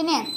Kinin.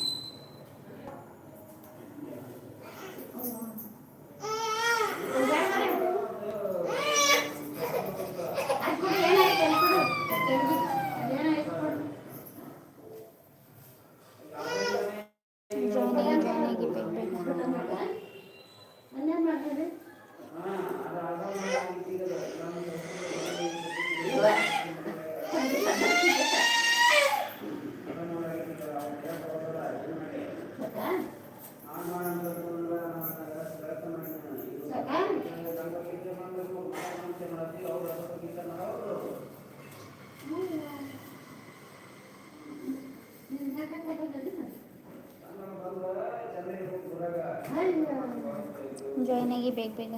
ಜಾಯ್ನಿಗೆ ಬೇಕು ಬೇಗ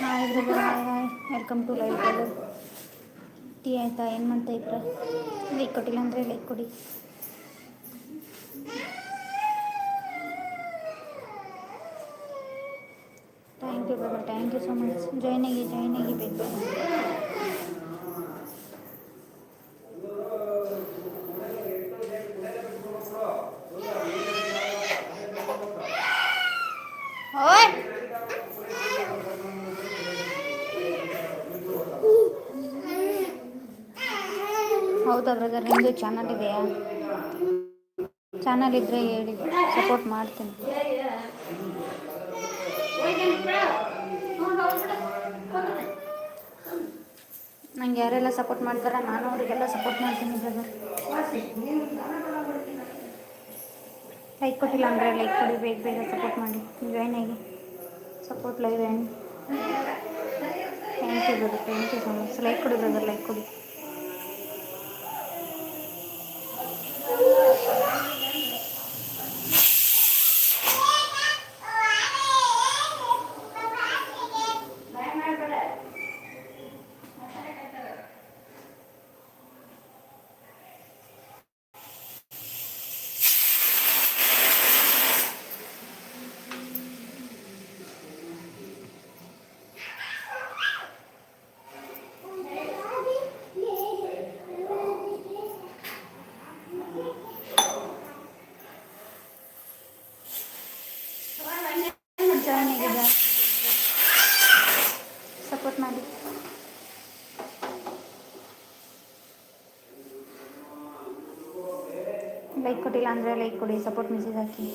hi brother hi hi welcome to live brother tea ಆಯ್ತಾ ಏನು ಮಾಡ್ತಾ ಇದ್ರ ಲೈಕ್ ಕೊಟ್ಟಿಲ್ಲ ಅಂದರೆ ಲೈಕ್ ಕೊಡಿ thank you brother thank you so much ಜಾಯ್ನಿಗೆ ಜಾಯ್ನಿಗೆ ಬೇಕು ಹೌದಾ ಬ್ರದರ್ ಚಾನಲ್ ಇದೆಯಾ? ಚಾನಲ್ ಇದ್ದರೆ ಹೇಳಿ ಸಪೋರ್ಟ್ ಮಾಡ್ತೀನಿ. ನಂಗೆ ಯಾರೆಲ್ಲ ಸಪೋರ್ಟ್ ಮಾಡ್ತಾರ ನಾನು ಅವರಿಗೆಲ್ಲ ಸಪೋರ್ಟ್ ಮಾಡ್ತೀನಿ ಬ್ರದರ್ ಲೈಕ್ ಕೊಟ್ಟಿಲ್ಲ ಅಂದರೆ ಲೈಕ್ ಕೊಡಿ, ಬೇಗ ಬೇಗ ಸಪೋರ್ಟ್ ಮಾಡಿ. ಜಾಯ್ನ್ ಆಗಿ. Support live join thank you brother thank you so much like ಕೊಡಿ ಬ್ರದರ್ ಲೈಕ್ ಕೊಡಿ ಜಾಯ್ನ್ ಆಗಿ ಜಾಯ್ನ್ ಸಪೋರ್ಟ್ ಮಾಡಿ ಲೈಕ್ ಕೊಟ್ಟಿಲ್ಲ ಅಂದರೆ ಲೈಕ್ ಕೊಡಿ ಸಪೋರ್ಟ್ ಮೆಸೇಜ್ ಹಾಕಿ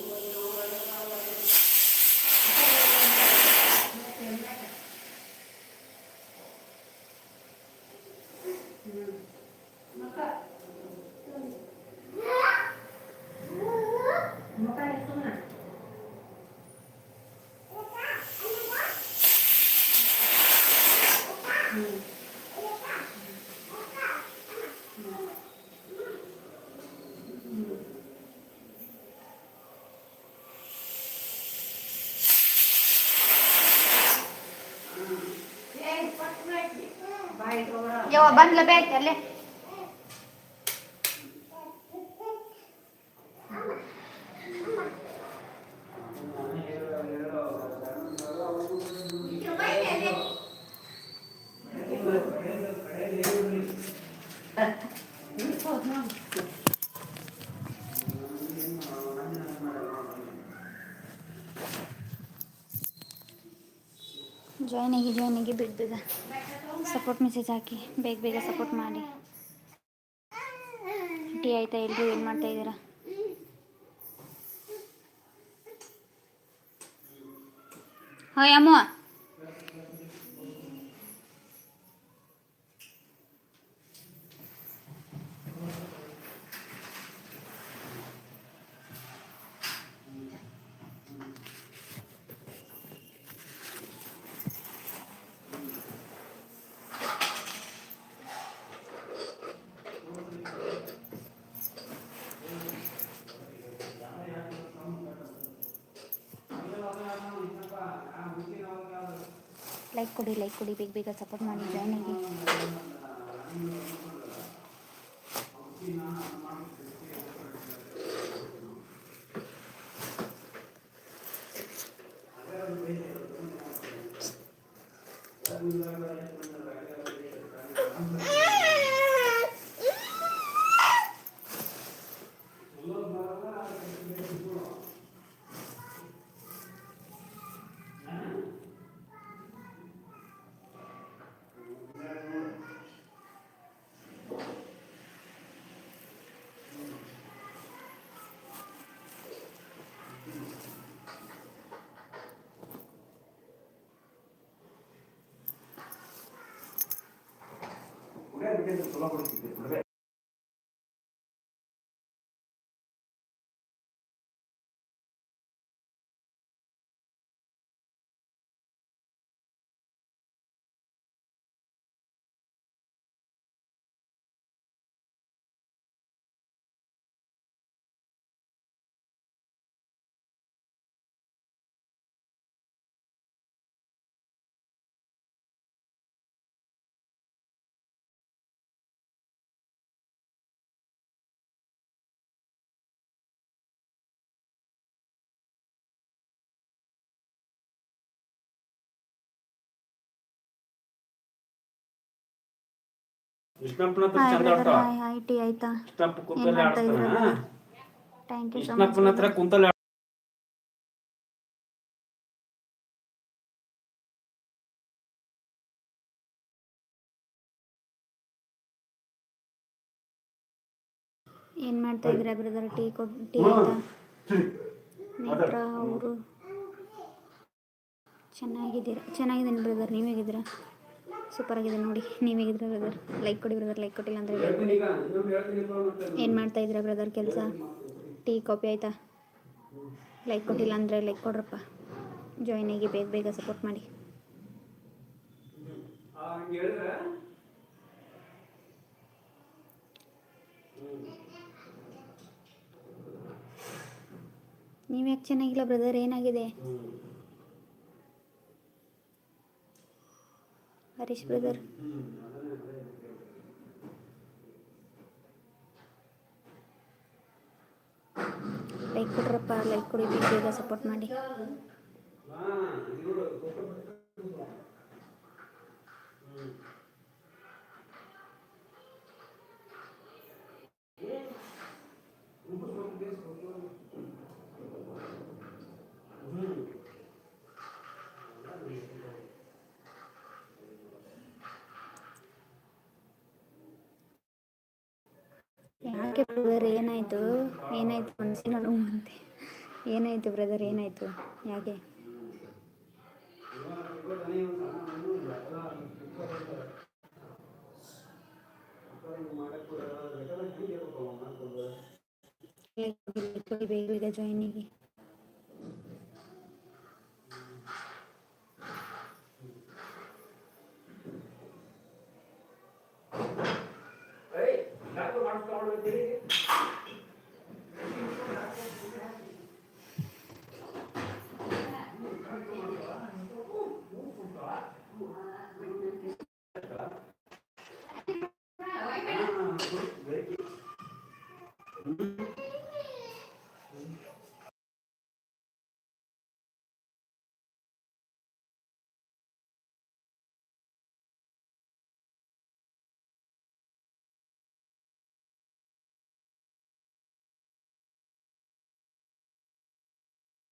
ಯವ್ವ ಬಂದ್ಲ ಬೇಕ ಅಲ್ಲೇ ಜಾಯ್ನ್ ಆಗಿ ಜಾಯ್ನ್ ಆಗಿ ಬೇಗ ಬೇಗ ಸಪೋರ್ಟ್ ಮೆಸೇಜ್ ಹಾಕಿ ಬೇಗ ಬೇಗ ಸಪೋರ್ಟ್ ಮಾಡಿ. ಟೀ ಆಯ್ತಾ ಎಲ್ರು ಏನು ಮಾಡ್ತಾ ಇದ್ದೀರಾ? ಹಾಯ್ ಅಮ್ಮ. ಲೈಕ್ ಕೊಡಿ ಲೈಕ್ ಕೊಡಿ. ಬೇಗ ಬೇಗ ಸಪೋರ್ಟ್ ಮಾಡಿ ಜಾಯ್ನ್ ಆಗಿ gente de Solapur y de Pulver. ಕೃಷ್ಣಪ್ಪನ ಹತ್ರ ಹಾಯ್ ಚಂದ ಬ್ರದರ್ ಆಡ್ತಾವ ಹಾಯ್ ಹಾಯ್ ಟೀ ಆಯ್ತಾ? ಮಾಡ್ತಾ ಇದ್ದೀರಾ ಆಡ್ತಾನ ಥ್ಯಾಂಕ್ ಯು ಸೊ ಮಚ್ ಹತ್ರ ಕುಂತಲ್ಲೇ ಏನು ಮಾಡ್ತಾ ಇದ್ದೀರಾ ಬ್ರದರ್ ಟೀ ಕೊಟ್ ಟೀ ಆಯ್ತಾ? ನೇತ್ರ ಅವರು. ಚೆನ್ನಾಗಿದ್ದೀರಾ? ಚೆನ್ನಾಗಿದ್ದೀನಿ ಬ್ರದರ್ ನೀವು ಹೇಗಿದ್ದೀರಾ? ಸೂಪರ್ ಆಗಿದೆ ನೋಡಿ. ನೀವು ಹೇಗಿದ್ರೆ ಬ್ರದರ್ ಲೈಕ್ ಕೊಡಿ ಬ್ರದರ್ ಲೈಕ್ ಕೊಟ್ಟಿಲ್ಲ ಅಂದರೆ ಏನು ಮಾಡ್ತಾ ಇದ್ದೀರಾ ಬ್ರದರ್ ಕೆಲಸ? ಟೀ ಕಾಫಿ ಆಯಿತಾ? ಲೈಕ್ ಕೊಟ್ಟಿಲ್ಲ ಅಂದರೆ ಲೈಕ್ ಕೊಡ್ರಪ್ಪ. ಜಾಯ್ನ್ ಆಗಿ ಬೇಗ ಬೇಗ ಸಪೋರ್ಟ್ ಮಾಡಿ. ನೀವ್ಯಾಕೆ ಚೆನ್ನಾಗಿಲ್ಲ ಬ್ರದರ್ ಏನಾಗಿದೆ? ಹರೀಶ್ ಬ್ರದರ್ ಲೈಕ್ ಕೊಡ್ರಪ್ಪ ಲೈಕ್ ಕೊಡಿ ಬೇಗ ಸಪೋರ್ಟ್ ಮಾಡಿ. ಯಾಕೆ ಬ್ರದರ್ ಏನಾಯಿತು? ಏನಾಯಿತು ಮನಸ್ಸಿನ ನೋವು ಅಂತೆ ಏನಾಯಿತು ಬ್ರದರ್ ಏನಾಯಿತು? ಯಾಕೆ? ಬೇಗ ಬೇಗ ಜಾಯ್ನ್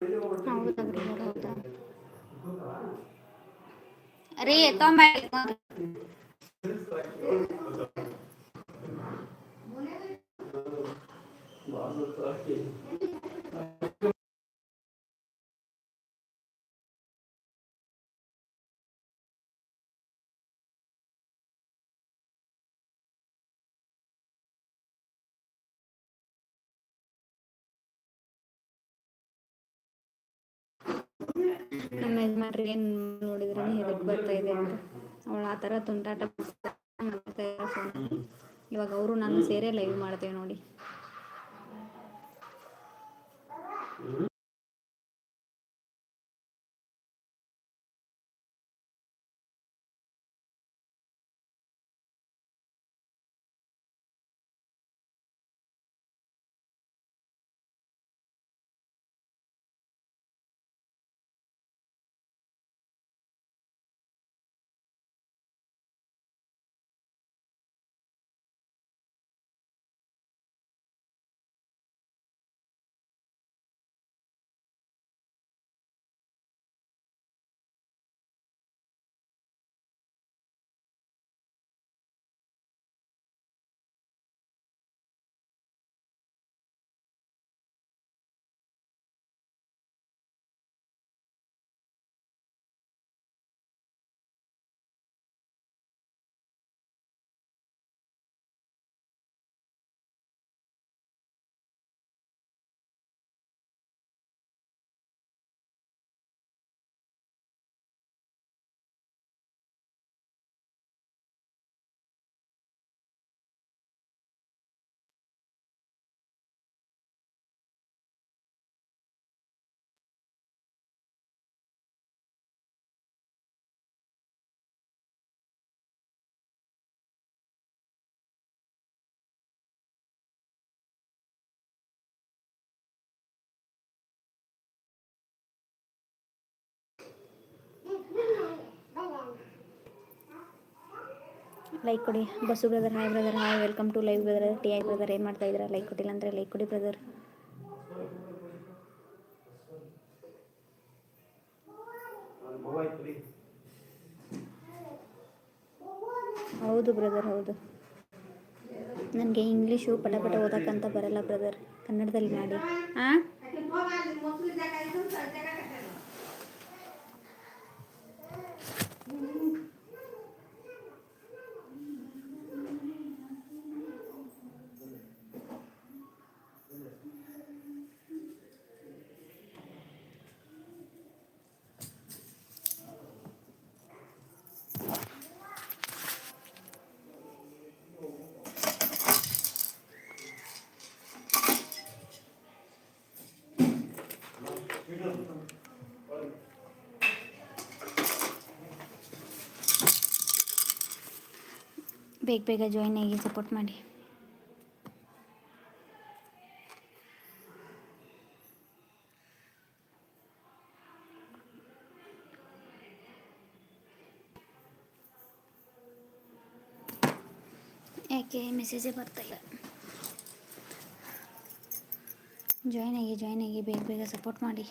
ಹೌದಾ ಬ್ರದರ್ ಹೌದಾ ರೀ ತೊಂಬ ನಮ್ಮ ಯಜಮಾನ್ರಿ ಏನ್ ನೋಡಿದ್ರೆ ಹೇಳಕ್ ಬರ್ತಾ ಇದೆ ಅಂತ. ಅವಳು ಆ ತರ ತುಂಟಾಟ ಇವಾಗ ಅವರು ನಾನು ಸೇರೆ ಲೈವ್ ಮಾಡ್ತೇವೆ ನೋಡಿ. ಲೈಕ್ ಕೊಡಿ. Bus brother hi brother hi welcome to live brother T I brother ಏನು ಮಾಡ್ತಾ ಇದ್ದೀರಾ? ಲೈಕ್ ಕೊಟ್ಟಿಲ್ಲ ಅಂದರೆ ಲೈಕ್ ಕೊಡಿ ಬ್ರದರ್ ಹೌದು ಬ್ರದರ್ ಹೌದು. ನನಗೆ ಇಂಗ್ಲೀಷು ಪಟ ಪಟ ಓದಕ್ಕಂತ ಬರಲ್ಲ ಬ್ರದರ್ ಕನ್ನಡದಲ್ಲಿ ಮಾಡಿ. ಹಾಂ ಬೇಗ ಬೇಗ ಜಾಯಿನ್ ಆಗಿ ಸಪೋರ್ಟ್ ಮಾಡಿ ಯಾಕೆ ಮೆಸೇಜೇ ಬರ್ತಾಯಿಲ್ಲ ಜಾಯ್ನ್ ಆಗಿ ಜಾಯ್ನ್ ಆಗಿ ಬೇಗ ಬೇಗ ಸಪೋರ್ಟ್ ಮಾಡಿ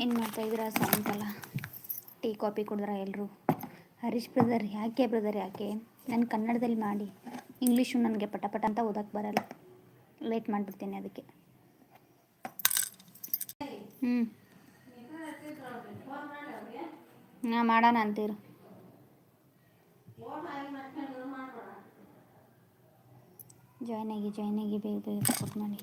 ಏನು ಮಾಡ್ತಾಯಿದ್ದೀರಾ ಸಾಯಂಕಾಲ. ಟೀ, ಕಾಫಿ ಕುಡಿದ್ರ ಎಲ್ಲರೂ ಹರೀಶ್ ಬ್ರದರ್ ಯಾಕೆ ಬ್ರದರ್ ಯಾಕೆ? ನಾನು ಕನ್ನಡದಲ್ಲಿ ಮಾಡಿ. ಇಂಗ್ಲೀಷು ನನಗೆ ಪಟ ಪಟ ಅಂತ ಓದೋಕ್ಕೆ ಬರಲ್ಲ. ಲೇಟ್ ಮಾಡಿಬಿಡ್ತೀನಿ ಅದಕ್ಕೆ. ಹ್ಞೂ ಹಾಂ, ಮಾಡೋಣ ಅಂತೀರು. ಜಾಯ್ನ್ ಆಗಿ ಜಾಯ್ನ್ ಆಗಿ, ಬೇಗ ಬೇಗ ಮಾಡಿ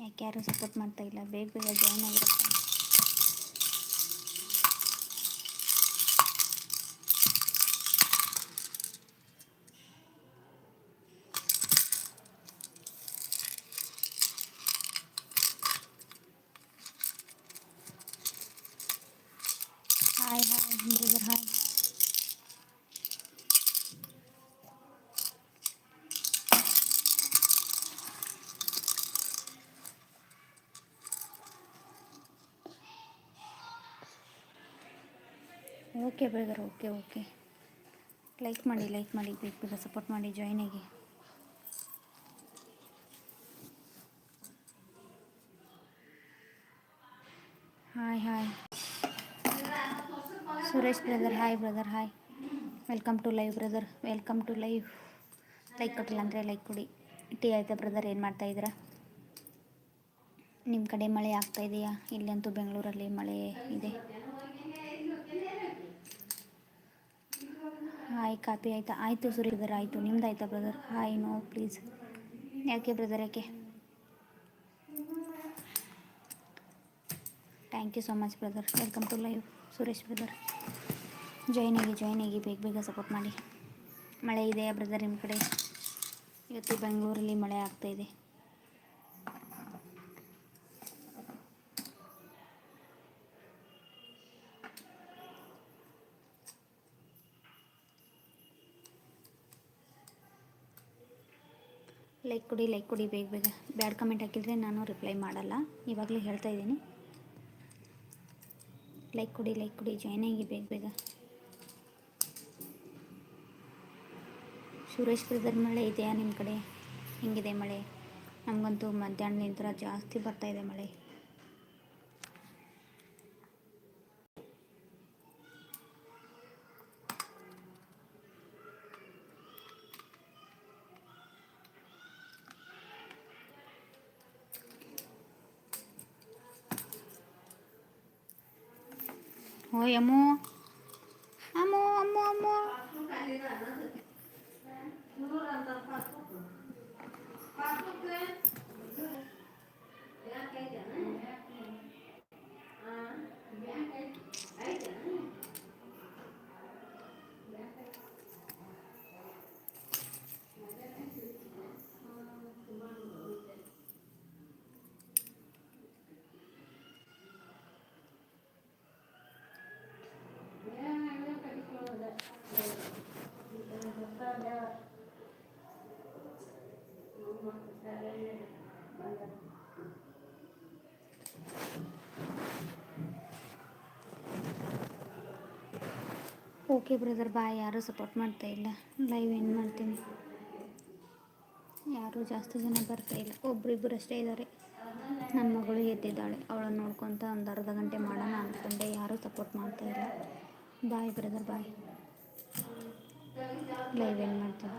ಯಾಕೆ ಯಾರು ಸಪೋರ್ಟ್ ಮಾಡ್ತಾ ಇಲ್ಲ? ಬೇಗ ಬೇಗ ಜಾಯ್ನ್ ಆಗಿರುತ್ತೆ hi hi brother hi okay brother, okay okay. Like ಮಾಡಿ ಲೈಕ್ ಮಾಡಿ ಬೇಗ ಬೇಗ ಸಪೋರ್ಟ್ ಮಾಡಿ ಜಾಯ್ನ್ ಆಗಿ. Hi hi Suresh brother hi brother hi welcome to live brother welcome to live like ಕೊಟ್ಟಿಲ್ಲ ಅಂದರೆ ಲೈಕ್ ಕೊಡಿ. ಟೀ ಆಯ್ತಾ ಬ್ರದರ್ ಏನು ಮಾಡ್ತಾ ಇದ್ದೀರಾ? ನಿಮ್ಮ ಕಡೆ ಮಳೆ ಆಗ್ತಾ ಇದೆಯಾ? ಇಲ್ಲಂತೂ ಬೆಂಗಳೂರಲ್ಲಿ ಮಳೆ ಇದೆ. ಹಾಯ್ ಕಾಪಿ ಆಯಿತಾ? ಆಯಿತು ಸುರಿ ಬ್ರದರ್ ಆಯಿತು. ನಿಮ್ದು ಆಯಿತಾ ಬ್ರದರ್ ಹಾಯ್ ನೋ ಪ್ಲೀಸ್ ಯಾಕೆ ಬ್ರದರ್ ಯಾಕೆ? Thank you so much brother welcome to live Suresh brother join ಆಗಿ ಜಾಯ್ನ್ ಆಗಿ, ಬೇಗ ಬೇಗ ಸಪೋರ್ಟ್ ಮಾಡಿ. ಮಳೆ ಇದೆಯಾ ಬ್ರದರ್ ನಿಮ್ಮ ಕಡೆ? ಇವತ್ತು ಬೆಂಗಳೂರಲ್ಲಿ ಮಳೆ ಆಗ್ತಾ ಲೈಕ್ ಕೊಡಿ ಲೈಕ್ ಕೊಡಿ, ಬೇಗ ಬೇಗ. ಬ್ಯಾಡ್ ಕಮೆಂಟ್ ಹಾಕಿದರೆ ನಾನು ರಿಪ್ಲೈ ಮಾಡಲ್ಲ. ಇವಾಗಲೇ ಹೇಳ್ತಾ ಇದ್ದೀನಿ. ಲೈಕ್ ಕೊಡಿ ಲೈಕ್ ಕೊಡಿ, ಜಾಯ್ನ್ ಆಗಿ ಬೇಗ ಬೇಗ. ಸುರೇಶ್ ಬ್ರದರ್ ಮಳೆ ಇದೆಯಾ ನಿಮ್ಮ ಕಡೆ? ಹೆಂಗಿದೆ ಮಳೆ? ನಮಗಂತೂ ಮಧ್ಯಾಹ್ನದಿಂದ ಜಾಸ್ತಿ ಬರ್ತಾ ಇದೆ ಮಳೆ. 我也摸。ಓಕೆ ಬ್ರದರ್, ಬಾಯ್. ಯಾರೂ ಸಪೋರ್ಟ್ ಮಾಡ್ತಾ ಇಲ್ಲ. ಲೈವ್ ಏನು ಮಾಡ್ತೀನಿ ಯಾರೂ ಜಾಸ್ತಿ ಜನ ಬರ್ತಾ ಇಲ್ಲ. ಒಬ್ರಿಬ್ಬರು ಅಷ್ಟೇ ಇದ್ದಾರೆ ನನ್ನ ಮಗಳು ಎದ್ದಿದ್ದಾಳೆ. ಅವಳನ್ನು ನೋಡ್ಕೊತ ಒಂದು ಅರ್ಧ ಗಂಟೆ ಮಾಡೋಣ ಅಂದ್ಕೊಂಡೆ ಯಾರೂ ಸಪೋರ್ಟ್ ಮಾಡ್ತಾ ಇಲ್ಲ. ಬಾಯ್ ಬ್ರದರ್, ಬಾಯ್. ಲೈವ್ ಏನು ಮಾಡ್ತೀನಿ